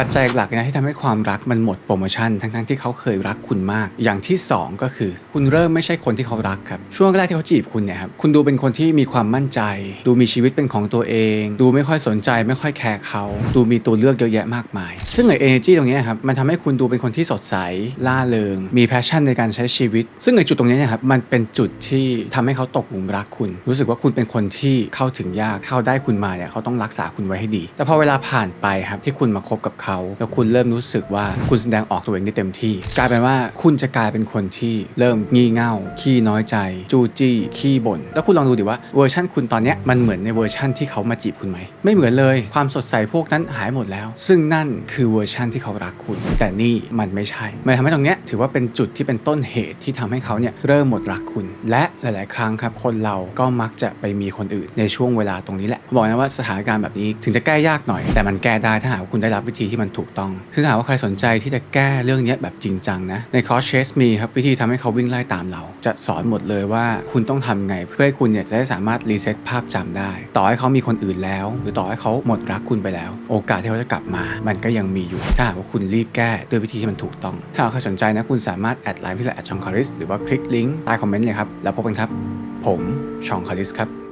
ปัจจัยหลักนะที่ทำให้ความรักมันหมดโปรโมชั่น ทั้งๆที่เขาเคยรักคุณมาก อย่างที่สองก็คือ คุณเริ่มไม่ใช่คนที่เขารักครับ ช่วงแรกที่เขาจีบคุณเนี่ยครับคุณดูเป็นคนที่มีความมั่นใจ ดูมีชีวิตเป็นของตัวเอง ดูไม่ค่อยสนใจ ไม่ค่อยแคร์เขา ดูมีตัวเลือกเยอะแยะมากมาย ซึ่งไอ้ energy ตรงนี้ครับมันทำให้คุณดูเป็นคนที่สดใสล่าเริง มีแพชชั่นในการใช้ชีวิต ซึ่งในจุดตรงนี้นยครับมันเป็นจุดที่ทำให้เขาตกหลุมรักคุณ รู้สึกว่าคุณเป็นคนที่เข้าถึงยากเข้าได้คุณมาเนี่ยเขาต้องรักษาคุณไว้ให้ดี แต่พอเวลาผ่านไปครับที่คุณมาคบกับเขาแล้วคุณเริ่มรู้สึกว่าคุณแสดงออกตัวเองได้เต็มที่ กลายเป็นว่าคุณจะกลายเป็นคนที่เริ่มงี่เง่า ขี้น้อยใจ จู้จี้ ขี้บ่น แล้วคุณลองดูดิว่าเวอร์ชันคุณตอนนี้มันเหมือนในเวอร์ชันที่เขามาจีบคุณไหม ไม่เหมือนเลย ความสดใสพวกนั้นหายหมดแล้ว ซึ่งนั่นคือเวอร์ชันที่เขารักคุณ แต่นี่มันไม่ใช่ มันทำให้ตรงเนี้ยถือว่าเป็นจุดที่เป็นต้นเหตุที่ทำให้เขาเนี่ยเริ่มหมดรักคุณ และหลาย ๆ ครั้งครับ คนเราก็มักจะไปมีคนอื่นในช่วงเวลาตรงนี้แหละ บอกนะว่าสถานการณ์แบบนี้ถึงจะแก้ยากหน่อย แต่มันแก้ได้ถ้าหากคุณได้รับวิธีที่มันถูกต้อง ซึ่งถ้าหากว่าใครสนใจที่จะแก้เรื่องนี้แบบจริงจังนะ ในคอร์สเชสมีครับวิธีทำให้เขาวิ่งไล่ตามเรา จะสอนหมดเลยว่าคุณต้องทำไง เพื่อให้คุณเนี่ยจะได้สามารถรีเซ็ตภาพจำได้ ต่อให้เขามีคนอื่นแล้ว หรือต่อให้เขาหมดรักคุณไปแล้ว โอกาสที่เขาจะกลับมา มันก็ยังมีอยู่ถ้าหากว่าคุณรีบแก้ด้วยวิธีที่มันถูกต้อง ถ้าหากใครสนใจนะคุณสามารถแอดไลน์พี่ละแอดชองคาริสหรือว่าคลิกลิงก์ใต้คอมเมนต์เลยครับแล้วพบกันครับ ผมชองคาริสครับ